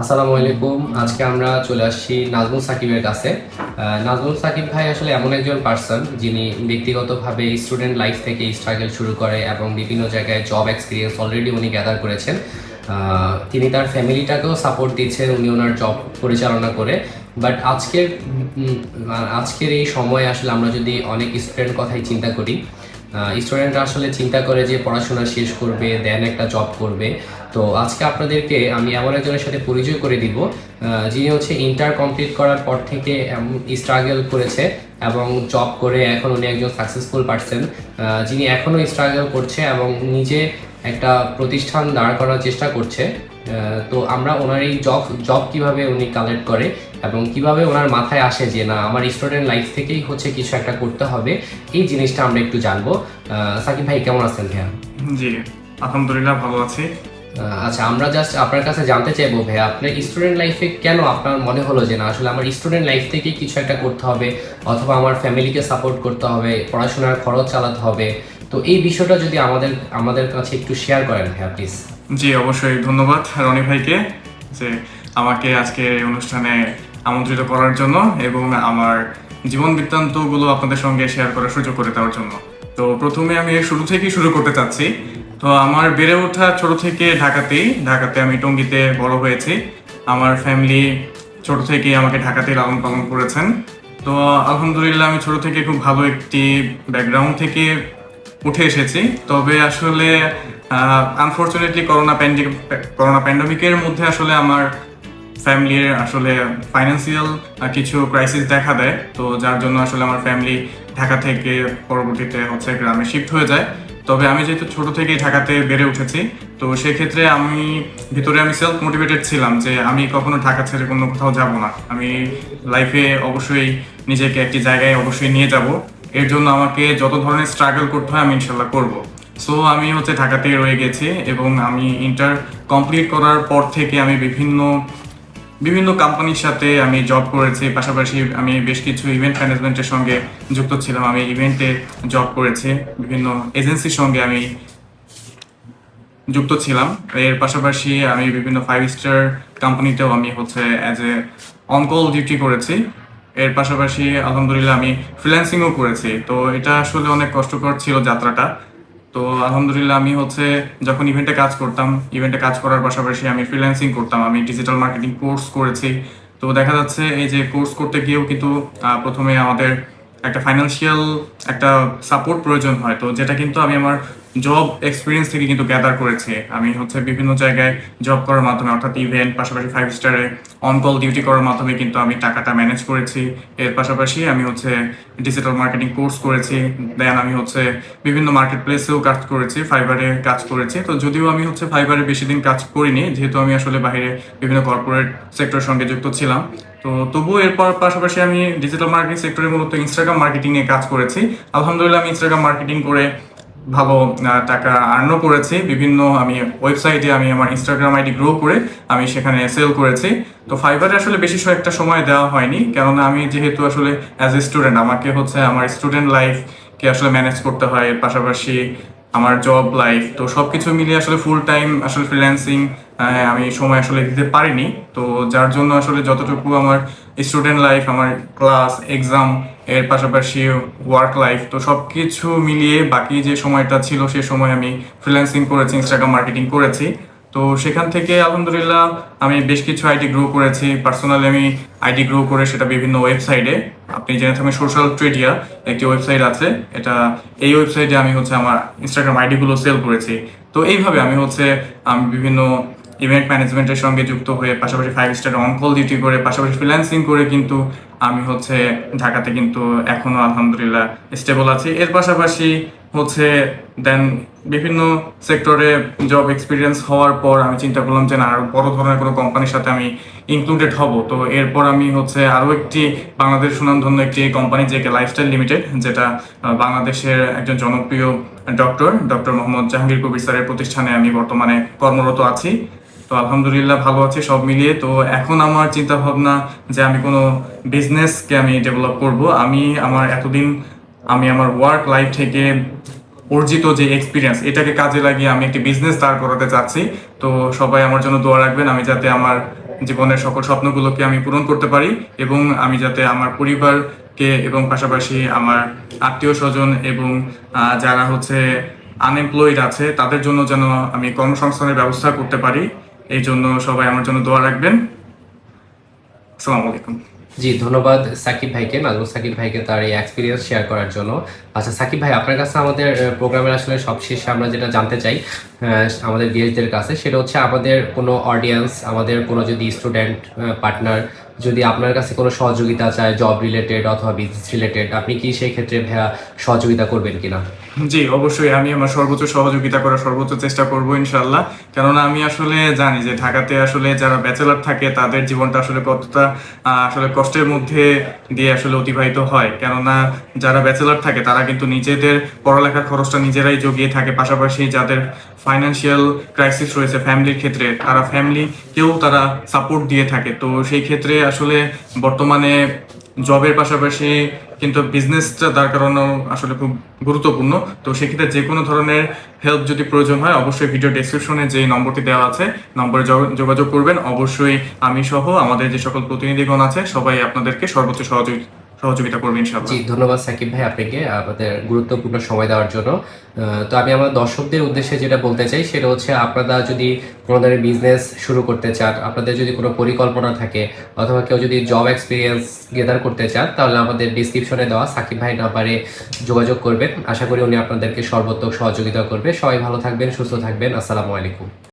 আসসালামু আলাইকুম। আজকে আমরা চলে আসছি নাজমুল সাকিবের কাছে। নাজমুল সাকিব ভাই আসলে এমন একজন পার্সন যিনি ব্যক্তিগতভাবে স্টুডেন্ট লাইফ থেকে স্ট্রাগল শুরু করে এবং বিভিন্ন জায়গায় জব এক্সপিরিয়েন্স অলরেডি উনি গ্যাদার করেছেন। তিনি তার ফ্যামিলিটাকেও সাপোর্ট দিচ্ছেন উনি ওনার জব পরিচালনা করে। বাট আজকের আজকের এই সময়ে আসলে আমরা যদি অনেক স্টুডেন্ট কথাই চিন্তা করি স্টুডেন্টরা আসলে চিন্তা করে যে পড়াশোনা শেষ করবে দেন একটা জব করবে। তো আজকে আপনাদেরকে আমি এমন একজনের সাথে পরিচয় করে দিব যিনি হচ্ছে ইন্টার কমপ্লিট করার পর থেকে স্ট্রাগল করেছে এবং জব করে এখন উনি একজন সাকসেসফুল পার্সন যিনি এখনও স্ট্রাগল করছে এবং নিজে একটা প্রতিষ্ঠান দাঁড় করার চেষ্টা করছে। তো আমরা ওনার এই জব জব কীভাবে উনি কালেক্ট করে এবং কীভাবে ওনার মাথায় আসে যে না আমার স্টুডেন্ট লাইফ থেকেই হচ্ছে কিছু একটা করতে হবে এই জিনিসটা আমরা একটু জানব। সাকিব ভাই কেমন আছেন ভাইয়া? জি আলহামদুলিল্লাহ ভালো আছি। আচ্ছা আমরা জাস্ট আপনার কাছে জানতে চাইব ভাই আপনার স্টুডেন্ট লাইফে কেন আপনার মনে হলো যে না আসলে আমার স্টুডেন্ট লাইফ থেকেই কিছু একটা করতে হবে অথবা আমার ফ্যামিলিকে সাপোর্ট করতে হবে পড়াশোনার খরচ চালাতে হবে? তো এই বিষয়টা যদি আমাদের আমাদের কাছে একটু শেয়ার করেন ভাইয়া প্লিজ জি অবশ্যই ধন্যবাদ রনি ভাইকে যে আমাকে আজকে এই অনুষ্ঠানে আমন্ত্রিত করার জন্য এবং আমার জীবন বৃত্তান্তগুলো আপনাদের সঙ্গে শেয়ার করার সুযোগ করে দেওয়ার জন্য। তো প্রথমে আমি শুরু থেকেই শুরু করতে চাচ্ছি। তো আমার বেড়ে ওঠা ছোট থেকে ঢাকাতেই, ঢাকাতে আমি টঙ্গিতে বড় হয়েছি। আমার ফ্যামিলি ছোট থেকেই আমাকে ঢাকাতে লালন পালন করেছেন। তো আলহামদুলিল্লাহ আমি ছোট থেকে খুব ভালো একটি ব্যাকগ্রাউন্ড থেকে উঠে এসেছি। তবে আসলে আনফর্চুনেটলি করোনা প্যান্ডিক করোনা প্যান্ডামিকের মধ্যে আসলে আমার ফ্যামিলির আসলে ফাইন্যান্সিয়াল কিছু ক্রাইসিস দেখা দেয়। তো যার জন্য আসলে আমার ফ্যামিলি ঢাকা থেকে পরবর্তীতে হচ্ছে গ্রামে শিফট হয়ে যায়। তবে আমি যেহেতু ছোট থেকেই ঢাকাতে বেড়ে উঠেছি, তো সেক্ষেত্রে আমি ভিতরে আমি সেলফ মোটিভেটেড ছিলাম যে আমি কখনো ঢাকা ছেড়ে কোনো কোথাও যাব না। আমি লাইফে অবশ্যই নিজেকে একটি জায়গায় অবশ্যই নিয়ে যাব। এর জন্য আমাকে যত ধরনের স্ট্রাগল করতে হয় আমি ইনশাল্লাহ করব। সো আমি হচ্ছে ঢাকাতেই রয়ে গেছি এবং আমি ইন্টার কমপ্লিট করার পর থেকে আমি বিভিন্ন বিভিন্ন কোম্পানির সাথে আমি জব করেছি, পাশাপাশি আমি বেশ কিছু ইভেন্ট ম্যানেজমেন্টের সঙ্গে যুক্ত ছিলাম। আমি ইভেন্টে জব করেছি, বিভিন্ন এজেন্সির সঙ্গে আমি যুক্ত ছিলাম। এর পাশাপাশি আমি বিভিন্ন ফাইভ স্টার কোম্পানিতেও আমি হচ্ছে অ্যাজ এ অনকল ডিউটি করেছি। এর পাশাপাশি আলহামদুলিল্লাহ আমি ফ্রিল্যান্সিংও করেছি। তো এটা আসলে অনেক কষ্টকর ছিল যাত্রাটা। তো আলহামদুলিল্লাহ আমি হচ্ছে যখন ইভেন্টে কাজ করতাম ইভেন্টে কাজ করার পাশাপাশি আমি ফ্রিল্যান্সিং করতাম, আমি ডিজিটাল মার্কেটিং কোর্স করেছি। তো দেখা যাচ্ছে এই যে কোর্স করতে গিয়েও কিন্তু প্রথমে আমাদের একটা ফাইন্যান্সিয়াল একটা সাপোর্ট প্রয়োজন হয়। তো যেটা কিন্তু আমি আমার জব এক্সপিরিয়েন্স থেকে কিন্তু গ্যাদার করেছি। আমি হচ্ছে বিভিন্ন জায়গায় জব করার মাধ্যমে, অর্থাৎ ইভেন্ট পাশাপাশি ফাইভ স্টারে অন কল ডিউটি করার মাধ্যমে কিন্তু আমি টাকাটা ম্যানেজ করেছি। এর পাশাপাশি আমি হচ্ছে ডিজিটাল মার্কেটিং কোর্স করেছি। দেন আমি হচ্ছে বিভিন্ন মার্কেট প্লেসেও কাজ করেছি ফাইবারে কাজ করেছি। তো যদিও আমি হচ্ছে ফাইবারে বেশি দিন কাজ করিনি, যেহেতু আমি আসলে বাইরে বিভিন্ন কর্পোরেট সেক্টরের সঙ্গে যুক্ত ছিলাম। তো তবুও এরপর পাশাপাশি আমি ডিজিটাল মার্কেটিং সেক্টরে মূলত ইনস্টাগ্রাম মার্কেটিং নিয়ে কাজ করেছি। আলহামদুলিল্লাহ, আমি ইনস্টাগ্রাম মার্কেটিং করে ভালো টাকা আর্নও করেছি। বিভিন্ন আমি ওয়েবসাইটে আমি আমার ইনস্টাগ্রাম আইডি গ্রো করে আমি সেখানে সেল করেছি। তো ফাইবারে আসলে বেশি একটা সময় দেওয়া হয়নি। কেননা আমি যেহেতু আসলে অ্যাজ এ স্টুডেন্ট আমাকে হচ্ছে আমার স্টুডেন্ট লাইফকে আসলে ম্যানেজ করতে হয়। এর পাশাপাশি আমার জব লাইফ তো সব কিছু মিলিয়ে আসলে ফুল টাইম আসলে ফ্রিল্যান্সিং আমি সময় আসলে দিতে পারিনি। তো যার জন্য আসলে যতটুকু আমার স্টুডেন্ট লাইফ আমার ক্লাস এক্সাম এর পাশাপাশি ওয়ার্ক লাইফ তো সব কিছু মিলিয়ে বাকি যে সময়টা ছিল, সে সময় আমি ফ্রিল্যান্সিং করেছি ইনস্টাগ্রাম মার্কেটিং করেছি। তো সেখান থেকে আলহামদুলিল্লাহ আমি বেশ কিছু আইডি গ্রো করেছি। পার্সোনালি আমি আইডি গ্রো করে সেটা বিভিন্ন ওয়েবসাইটে আপনি জেনে থাকবেন সোশ্যাল ট্রেডিয়া একটি ওয়েবসাইট আছে। এটা, এই ওয়েবসাইটে আমি হচ্ছে আমার ইনস্টাগ্রাম আইডিগুলো সেল করেছি। তো এইভাবে আমি হচ্ছে, আমি বিভিন্ন ইভেন্ট ম্যানেজমেন্টের সঙ্গে যুক্ত হয়ে পাশাপাশি five star on call duty করে, পাশাপাশি ফ্রিল্যান্সিং করে কিন্তু আমি হচ্ছে ঢাকাতে কিন্তু এখনও আলহামদুলিল্লাহ স্টেবল আছি। এর পাশাপাশি হচ্ছে দেন বিভিন্ন সেক্টরে জব এক্সপিরিয়েন্স হওয়ার পর আমি চিন্তা করলাম যে না, আরও বড় ধরনের কোনো কোম্পানির সাথে আমি ইনক্লুডেড হব। তো এরপর আমি হচ্ছে আরও একটি বাংলাদেশ সুনামধন্য একটি কোম্পানি জেকে লাইফস্টাইল লিমিটেড যেটা বাংলাদেশের একজন জনপ্রিয় ডক্টর ডক্টর মোহাম্মদ জাহাঙ্গীর কবির স্যারের প্রতিষ্ঠানে আমি বর্তমানে কর্মরত আছি। তো আলহামদুলিল্লাহ ভালো আছি, সব মিলিয়ে। তো এখন আমার চিন্তা ভাবনা যে আমি কোনো বিজনেসকে আমি ডেভেলপ করব। আমি আমার এতদিন আমি আমার ওয়ার্ক লাইফ থেকে অর্জিত যে এক্সপিরিয়েন্স এটাকে কাজে লাগিয়ে আমি একটি বিজনেস দাঁড় করাতে চাচ্ছি। তো সবাই আমার জন্য দোয়া রাখবেন, আমি যাতে আমার জীবনের সকল স্বপ্নগুলোকে আমি পূরণ করতে পারি এবং আমি যাতে আমার পরিবারকে এবং পাশাপাশি আমার আত্মীয় স্বজন এবং যারা হচ্ছে আনএমপ্লয়েড আছে, তাদের জন্য যেন আমি কর্মসংস্থানের ব্যবস্থা করতে পারি। এই জন্য সবাই আমার জন্য দোয়া রাখবেন। আসসালামু আলাইকুম। জি, ধন্যবাদ সাকিব ভাইকে, নাজমুল সাকিব ভাইকে তার এই এক্সপিরিয়েন্স শেয়ার করার জন্য। আচ্ছা সাকিব ভাই, আপনার কাছে আমাদের প্রোগ্রামের আসলে সবশেষে আমরা যেটা জানতে চাই আমাদের গেস্টদের কাছে, সেটা হচ্ছে আমাদের কোনো অডিয়েন্স আমাদের কোনো যদি স্টুডেন্ট পার্টনার যদি আপনার কাছে কোনো সহযোগিতা চায় জব রিলেটেড অথবা বিজনেস রিলেটেড আপনি কি সেই ক্ষেত্রে ভাইয়া সহযোগিতা করবেন কিনা? জি, অবশ্যই আমি আমার সর্বোচ্চ সহযোগিতা করার সর্বোচ্চ চেষ্টা করব ইনশাল্লাহ কেননা আমি আসলে জানি যে ঢাকাতে আসলে যারা ব্যাচেলার থাকে, তাদের জীবনটা আসলে কতটা আসলে কষ্টের মধ্যে দিয়ে আসলে অতিবাহিত হয়। কেননা যারা ব্যাচেলার থাকে, তারা কিন্তু নিজেদের পড়ালেখার খরচটা নিজেরাই জগিয়ে থাকে। পাশাপাশি যাদের ফাইন্যান্সিয়াল ক্রাইসিস রয়েছে ফ্যামিলির ক্ষেত্রে, তারা ফ্যামিলিকেও তারা সাপোর্ট দিয়ে থাকে। তো সেই ক্ষেত্রে আসলে বর্তমানে জবের পাশাপাশি কিন্তু বিজনেসটা তার কারণে আসলে খুব গুরুত্বপূর্ণ। তো সেক্ষেত্রে যে কোনো ধরনের হেল্প যদি প্রয়োজন হয়, অবশ্যই ভিডিও ডেসক্রিপশনে যে নম্বরটি দেওয়া আছে, নম্বরে যোগাযোগ করবেন। অবশ্যই আমি সহ আমাদের যে সকল প্রতিনিধিগণ আছে, সবাই আপনাদেরকে সর্বোচ্চ সহযোগি- সহযোগিতা করবে ইনশাআল্লাহ। জি, ধন্যবাদ সাকিব ভাই আপনাকে আমাদের গুরুত্বপূর্ণ সময় দেওয়ার জন্য। তো আমি আমার দর্শকদের উদ্দেশ্যে যেটা বলতে চাই, সেটা হচ্ছে আপনারা যদি কোনো ধরনের বিজনেস শুরু করতে চান, আপনাদের যদি কোনো পরিকল্পনা থাকে, অথবা কেউ যদি জব এক্সপিরিয়েন্স গেদার করতে চান, তাহলে আমাদের ডিসক্রিপশনে দেওয়া সাকিব ভাই নাম্বারে যোগাযোগ করবেন। আশা করি উনি আপনাদেরকে সর্বোত্তক সহযোগিতা করবে। সবাই ভালো থাকবেন, সুস্থ থাকবেন। আসসালামু আলাইকুম।